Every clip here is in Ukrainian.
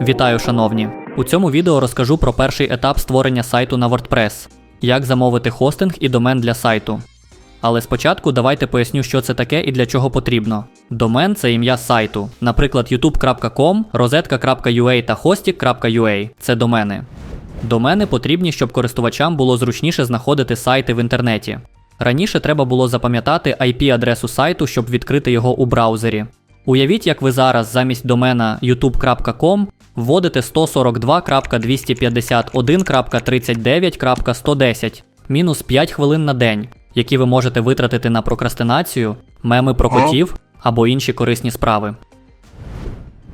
Вітаю, шановні! У цьому відео розкажу про перший етап створення сайту на WordPress, як замовити хостинг і домен для сайту. Але спочатку давайте поясню, що це таке і для чого потрібно. Домен це ім'я сайту, наприклад, youtube.com, rozetka.ua та hostik.ua – це домени. Домени потрібні, щоб користувачам було зручніше знаходити сайти в інтернеті. Раніше треба було запам'ятати IP-адресу сайту, щоб відкрити його у браузері. Уявіть, як ви зараз замість домена youtube.com вводите 142.251.39.110 мінус 5 хвилин на день, які ви можете витратити на прокрастинацію, меми про котів або інші корисні справи.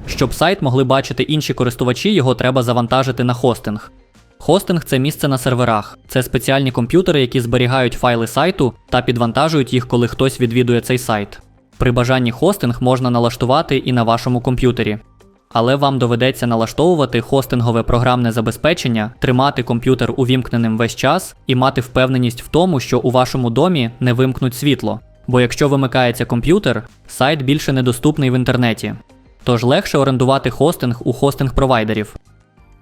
Щоб сайт могли бачити інші користувачі, його треба завантажити на хостинг. Хостинг це місце на серверах. Це спеціальні комп'ютери, які зберігають файли сайту та підвантажують їх, коли хтось відвідує цей сайт. При бажанні хостинг можна налаштувати і на вашому комп'ютері. Але вам доведеться налаштовувати хостингове програмне забезпечення, тримати комп'ютер увімкненим весь час і мати впевненість в тому, що у вашому домі не вимкнуть світло. Бо якщо вимикається комп'ютер, сайт більше недоступний в інтернеті. Тож легше орендувати хостинг у хостинг-провайдерів.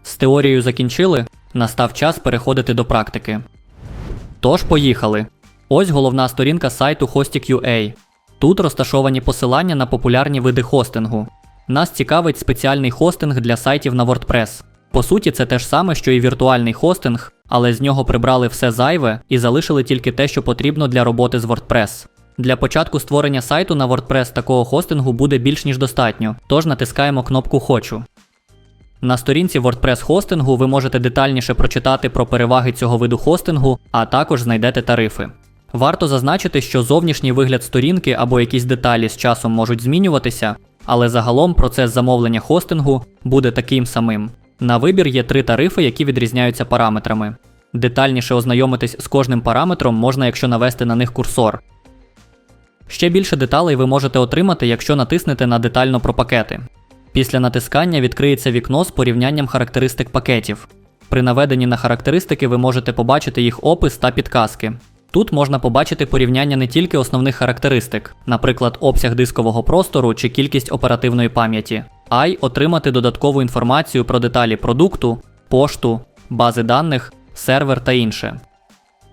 З теорією закінчили, настав час переходити до практики. Тож поїхали. Ось головна сторінка сайту Hostik.ua. Тут розташовані посилання на популярні види хостингу. Нас цікавить спеціальний хостинг для сайтів на WordPress. По суті, це те ж саме, що і віртуальний хостинг, але з нього прибрали все зайве і залишили тільки те, що потрібно для роботи з WordPress. Для початку створення сайту на WordPress такого хостингу буде більш ніж достатньо, тож натискаємо кнопку Хочу. На сторінці WordPress хостингу ви можете детальніше прочитати про переваги цього виду хостингу, а також знайдете тарифи. Варто зазначити, що зовнішній вигляд сторінки або якісь деталі з часом можуть змінюватися, але загалом процес замовлення хостингу буде таким самим. На вибір є три тарифи, які відрізняються параметрами. Детальніше ознайомитись з кожним параметром можна, якщо навести на них курсор. Ще більше деталей ви можете отримати, якщо натиснете на детально про пакети. Після натискання відкриється вікно з порівнянням характеристик пакетів. При наведенні на характеристики ви можете побачити їх опис та підказки. Тут можна побачити порівняння не тільки основних характеристик, наприклад, обсяг дискового простору чи кількість оперативної пам'яті, а й отримати додаткову інформацію про деталі продукту, пошту, бази даних, сервер та інше.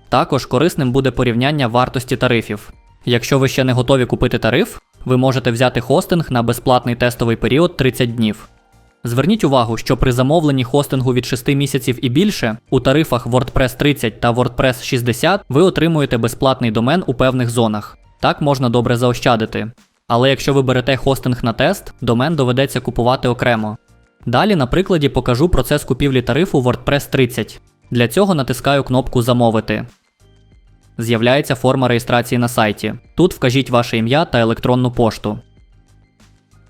Також корисним буде порівняння вартості тарифів. Якщо ви ще не готові купити тариф, ви можете взяти хостинг на безплатний тестовий період 30 днів. Зверніть увагу, що при замовленні хостингу від 6 місяців і більше у тарифах WordPress 30 та WordPress 60 ви отримуєте безплатний домен у певних зонах. Так можна добре заощадити. Але якщо ви берете хостинг на тест, домен доведеться купувати окремо. Далі на прикладі покажу процес купівлі тарифу WordPress 30. Для цього натискаю кнопку Замовити. З'являється форма реєстрації на сайті. Тут вкажіть ваше ім'я та електронну пошту.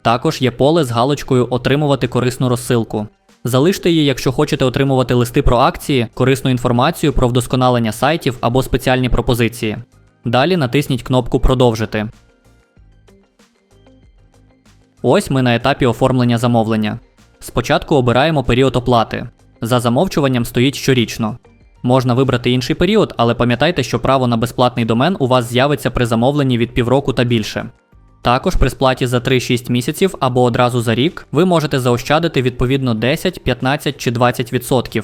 Також є поле з галочкою Отримувати корисну розсилку. Залиште її, якщо хочете отримувати листи про акції, корисну інформацію про вдосконалення сайтів або спеціальні пропозиції. Далі натисніть кнопку Продовжити. Ось ми на етапі оформлення замовлення. Спочатку обираємо період оплати. За замовчуванням стоїть щорічно. Можна вибрати інший період, але пам'ятайте, що право на безплатний домен у вас з'явиться при замовленні від півроку та більше. Також при сплаті за 3-6 місяців або одразу за рік ви можете заощадити відповідно 10, 15 чи 20%.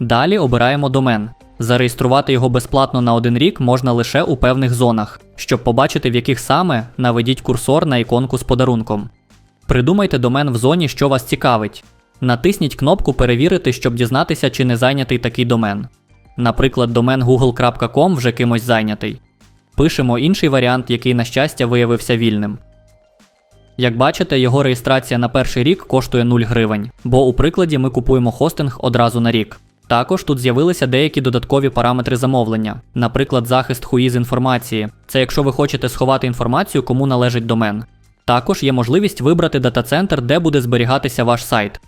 Далі обираємо домен. Зареєструвати його безплатно на один рік можна лише у певних зонах. Щоб побачити, в яких саме, наведіть курсор на іконку з подарунком. Придумайте домен в зоні, що вас цікавить. Натисніть кнопку Перевірити, щоб дізнатися, чи не зайнятий такий домен. Наприклад, домен google.com вже кимось зайнятий. Пишемо інший варіант, який, на щастя, виявився вільним. Як бачите, його реєстрація на перший рік коштує 0 гривень, бо у прикладі ми купуємо хостинг одразу на рік. Також тут з'явилися деякі додаткові параметри замовлення, наприклад, захист хуї з інформації. Це якщо ви хочете сховати інформацію, кому належить домен. Також є можливість вибрати дата-центр, де буде зберігатися ваш сайт.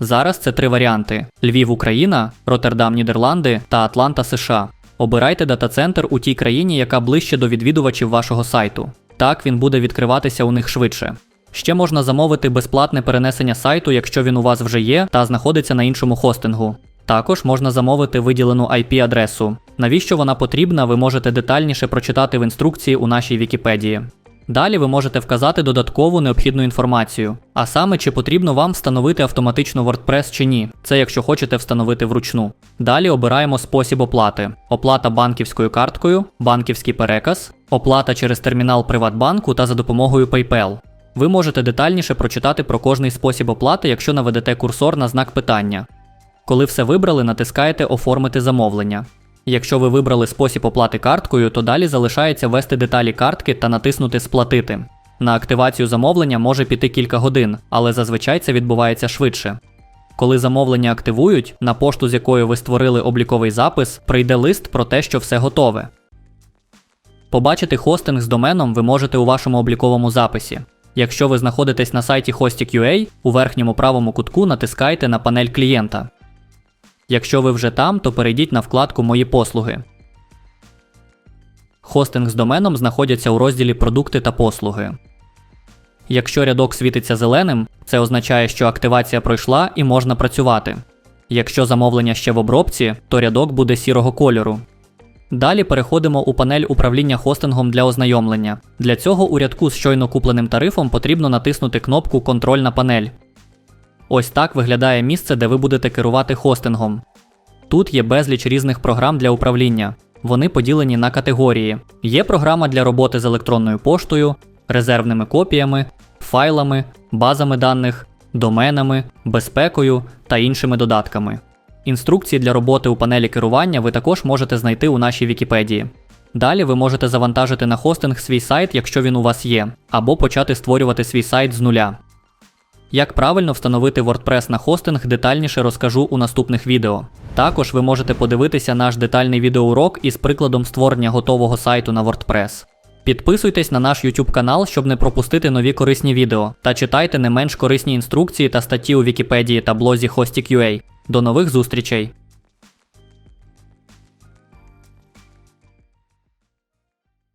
Зараз це три варіанти: Львів, Україна, Роттердам, Нідерланди та Атланта, США. Обирайте дата-центр у тій країні, яка ближче до відвідувачів вашого сайту. Так він буде відкриватися у них швидше. Ще можна замовити безплатне перенесення сайту, якщо він у вас вже є та знаходиться на іншому хостингу. Також можна замовити виділену IP-адресу. Навіщо вона потрібна, ви можете детальніше прочитати в інструкції у нашій Вікіпедії. Далі ви можете вказати додаткову необхідну інформацію, а саме чи потрібно вам встановити автоматично WordPress чи ні. Це якщо хочете встановити вручну. Далі обираємо спосіб оплати: оплата банківською карткою, банківський переказ, оплата через термінал Приватбанку та за допомогою PayPal. Ви можете детальніше прочитати про кожний спосіб оплати, якщо наведете курсор на знак питання. Коли все вибрали, натискаєте Оформити замовлення. Якщо ви вибрали спосіб оплати карткою, то далі залишається ввести деталі картки та натиснути Сплатити. На активацію замовлення може піти кілька годин, але зазвичай це відбувається швидше. Коли замовлення активують, на пошту, з якою ви створили обліковий запис, прийде лист про те, що все готове. Побачити хостинг з доменом ви можете у вашому обліковому записі. Якщо ви знаходитесь на сайті Hostik.ua, у верхньому правому кутку натискайте на панель клієнта. Якщо ви вже там, то перейдіть на вкладку Мої послуги. Хостинг з доменом знаходяться у розділі Продукти та послуги. Якщо рядок світиться зеленим, це означає, що активація пройшла і можна працювати. Якщо замовлення ще в обробці, то рядок буде сірого кольору. Далі переходимо у панель управління хостингом для ознайомлення. Для цього у рядку з щойно купленим тарифом потрібно натиснути кнопку Контрольна панель. Ось так виглядає місце, де ви будете керувати хостингом. Тут є безліч різних програм для управління. Вони поділені на категорії. Є програма для роботи з електронною поштою, резервними копіями, файлами, базами даних, доменами, безпекою та іншими додатками. Інструкції для роботи у панелі керування ви також можете знайти у нашій Вікіпедії. Далі ви можете завантажити на хостинг свій сайт, якщо він у вас є, або почати створювати свій сайт з нуля. Як правильно встановити WordPress на хостинг, детальніше розкажу у наступних відео. Також ви можете подивитися наш детальний відеоурок із прикладом створення готового сайту на WordPress. Підписуйтесь на наш YouTube канал, щоб не пропустити нові корисні відео, та читайте не менш корисні інструкції та статті у Вікіпедії та блозі Hostik.ua. До нових зустрічей!